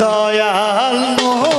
দয়াল মোহ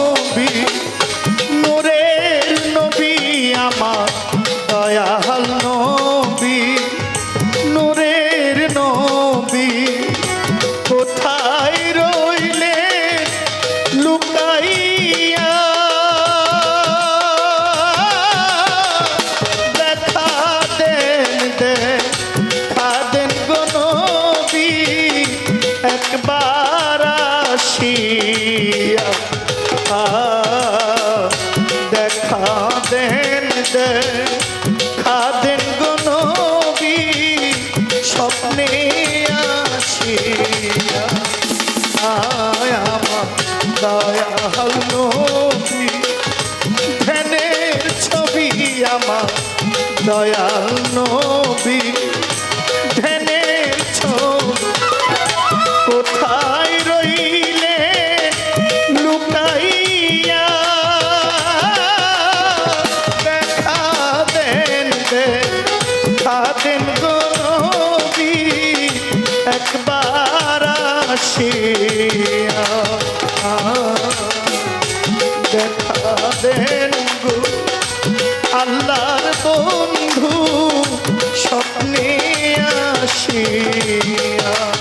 দয়াল নবী ধ্যানের ছবি আমার দয়াল নবী আসিয়া দেখা দেন গু আল্লাহর বন্ধু স্বপ্নে আসিয়া।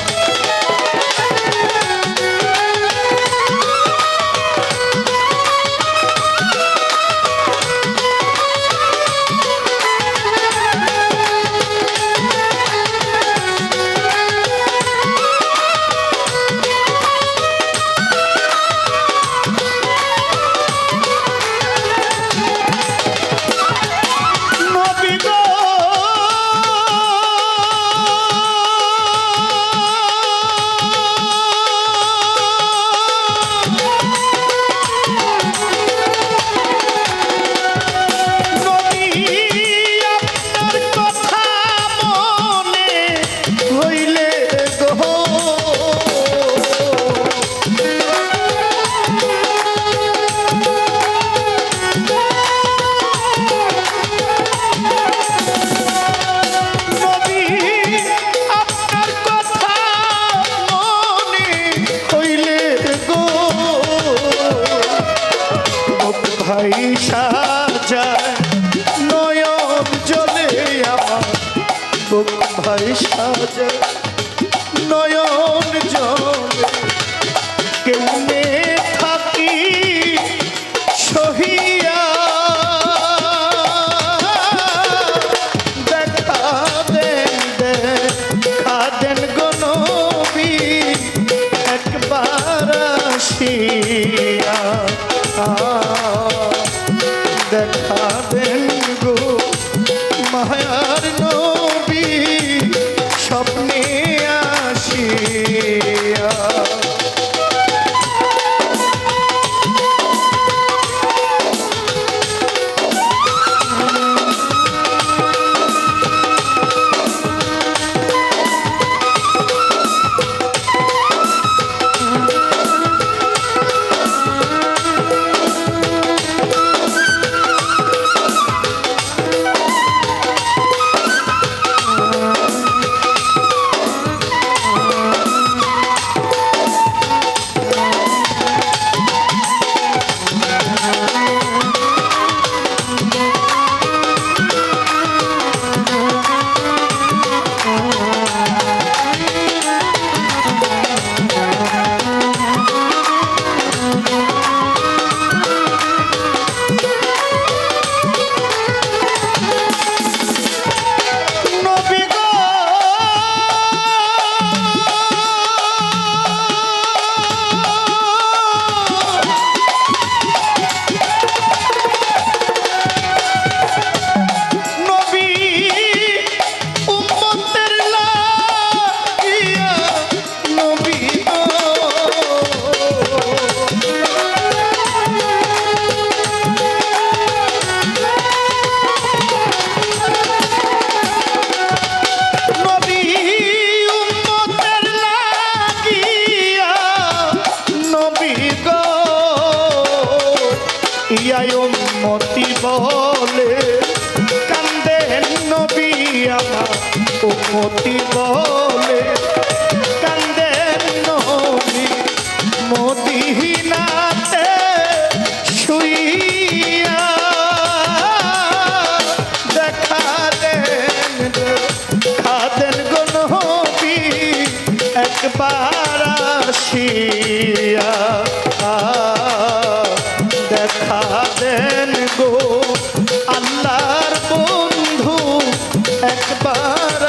আমায় মতি বলে কান্দে নবী আমার মতি বলে কান্দে নবী মতিহীনা একবার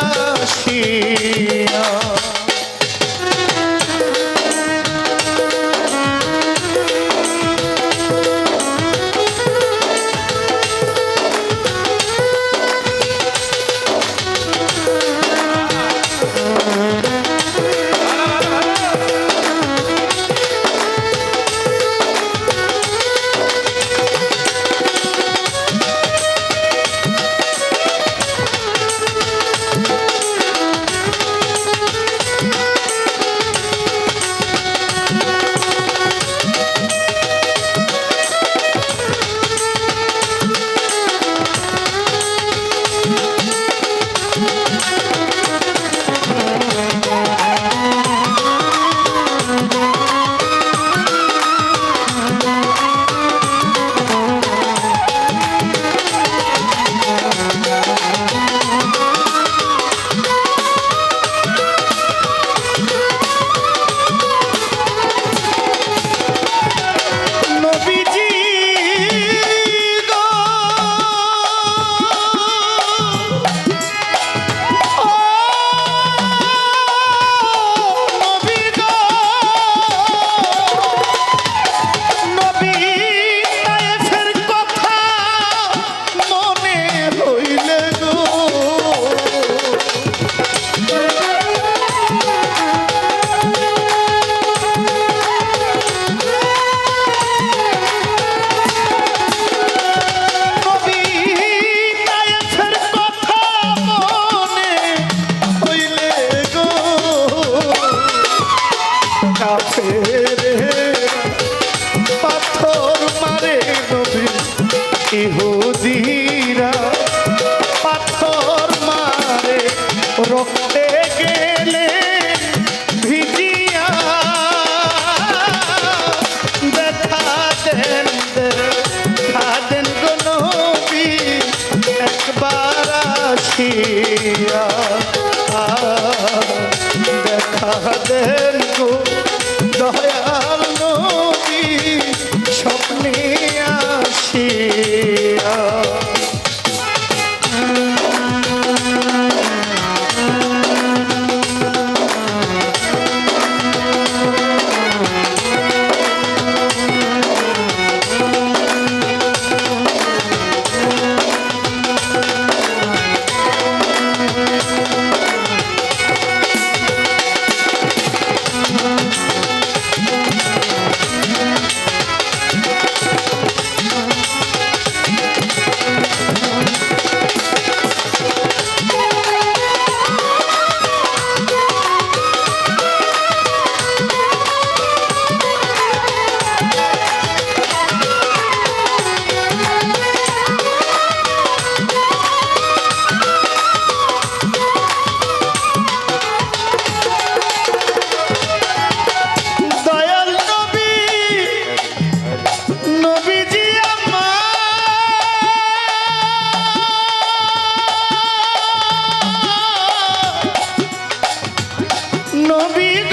আমার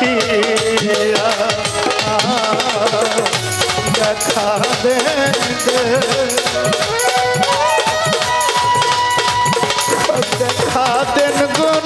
আসিয়া দেখা দেন দেখা দেন গনবি